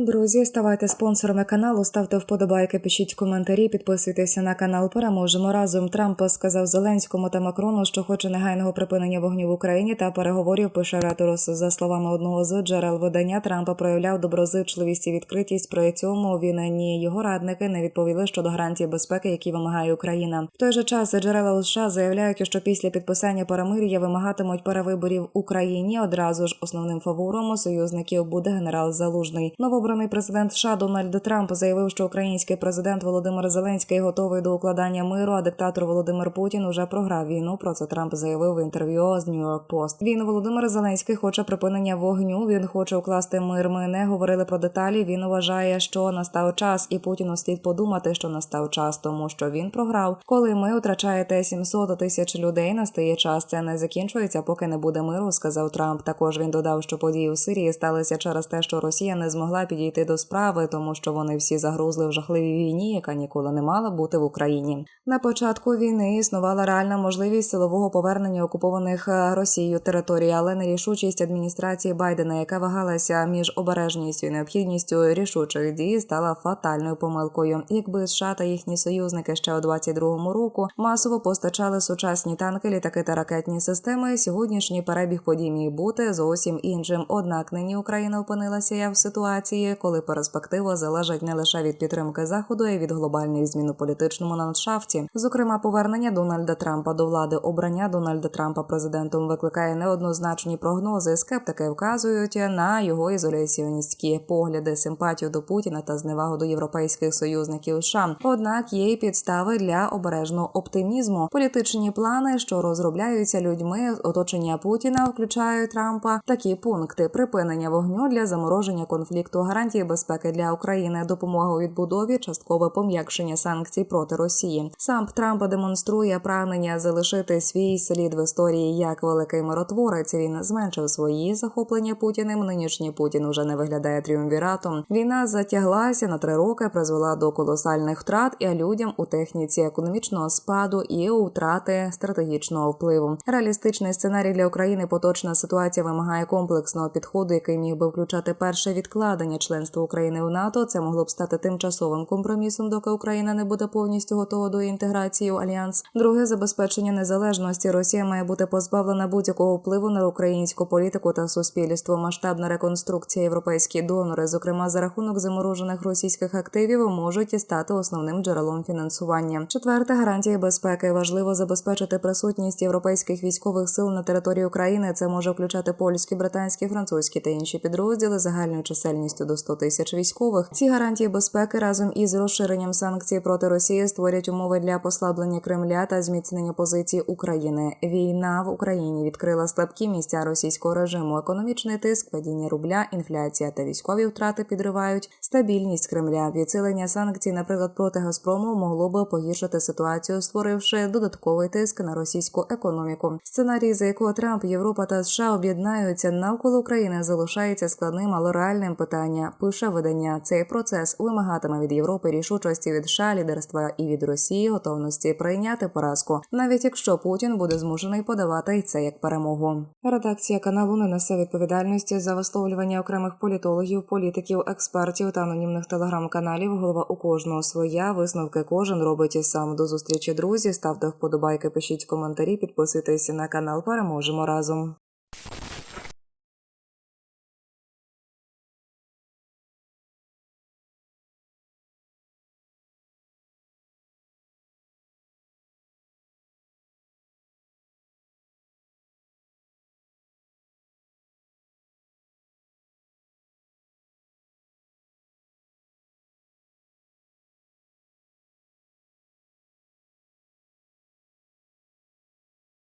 Друзі, ставайте спонсорами каналу, ставте вподобайки, пишіть коментарі, підписуйтеся на канал. Переможемо разом. Трамп сказав Зеленському та Макрону, що хоче негайного припинення вогню в Україні та переговорів. Пише Реторус. За словами одного з джерел видання, Трампа проявляв доброзичливість і відкритість. При цьому він ні його радники не відповіли щодо гарантій безпеки, які вимагає Україна. В той же час джерела США заявляють, що після підписання перемир'я вимагатимуть перевиборів Україні. Одразу ж основним фавором союзників буде генерал Залужний. Новообраний президент США Дональд Трамп заявив, що український президент Володимир Зеленський готовий до укладання миру. А диктатор Володимир Путін уже програв війну. Про це Трамп заявив в інтерв'ю з York Post. Він Володимир Зеленський хоче припинення вогню. Він хоче укласти мир. Ми не говорили про деталі. Він вважає, що настав час, і Путіну слід подумати, що настав час, тому що він програв. Коли ми втрачаєте 700 тисяч людей, настає час. Це не закінчується, поки не буде миру. Сказав Трамп. Також він додав, що події у Сирії сталися через те, що Росія не змогла підійти до справи, тому що вони всі загрузли в жахливій війні, яка ніколи не мала бути в Україні. На початку війни існувала реальна можливість силового повернення окупованих е, Росією територій, але нерішучість адміністрації Байдена, яка вагалася між обережністю і необхідністю рішучої дії, стала фатальною помилкою. Якби США та їхні союзники ще у 22-му року масово постачали сучасні танки, літаки та ракетні системи, сьогоднішній перебіг подій міг бути зовсім іншим. Однак нині Україна опинилася в ситуації, коли перспектива залежить не лише від підтримки заходу, а й від глобальних змін у політичному ландшафті. Зокрема, повернення Дональда Трампа до влади, обрання Дональда Трампа президентом викликає неоднозначні прогнози. Скептики вказують на його ізоляціоністські погляди, симпатію до Путіна та зневагу до європейських союзників. США. однак є й підстави для обережного оптимізму. Політичні плани, що розробляються людьми, з оточення Путіна, включають Трампа. Такі пункти припинення вогню для замороження конфлікту, гарантії безпеки для України, допомога у відбудові, часткове пом'якшення санкцій проти Росії. Сам Трамп демонструє прагнення залишити свій слід в історії як великий миротворець. Він зменшив свої захоплення Путіним. Нинішній Путін уже не виглядає тріумвіратом. Війна затяглася на три роки, призвела до колосальних втрат і людям у техніці економічного спаду і у втрати стратегічного впливу. Реалістичний сценарій для України поточна ситуація вимагає комплексного підходу, який міг би включати перше відкладення членства України в НАТО. Це могло б стати тимчасовим компромісом, доки Україна не буде повністю готова до інтеграції в альянс. Друге забезпечення незалежності. Росія має бути позбавлена будь-якого впливу на українську політику та суспільство. Масштабна реконструкція європейські донори, зокрема за рахунок заморожених російських активів, можуть стати основним джерелом фінансування. Четверте гарантії безпеки. Важливо забезпечити присутність європейських військових сил на території України. Це може включати польські, британські, французькі та інші підрозділи загальною чисельністю до 100 тисяч військових. Ці гарантії безпеки разом із розширенням санкцій проти Росії створять умови для послаблення Кремля та зміцнення позиції України. Війна в Україні відкрила слабкі місця російського режиму. Економічний тиск, падіння рубля, інфляція та військові втрати підривають стабільність Кремля. Відсилення санкцій, наприклад, проти Газпрому, могло би погіршити ситуацію, створивши додатковий тиск на російську економіку. Сценарій, за якого Трамп, Європа та США об'єднаються навколо України, залишається складним, але реальним Пише видання. Цей процес вимагатиме від Європи рішучості від США, лідерства і від Росії готовності прийняти поразку, навіть якщо Путін буде змушений подавати це як перемогу. Редакція каналу не несе відповідальності за висловлювання окремих політологів, політиків, експертів та анонімних телеграм-каналів. Голова у кожного своя висновки кожен робить і сам. До зустрічі друзі. Ставте вподобайки, пишіть коментарі, підписуйтесь на канал. Переможемо разом.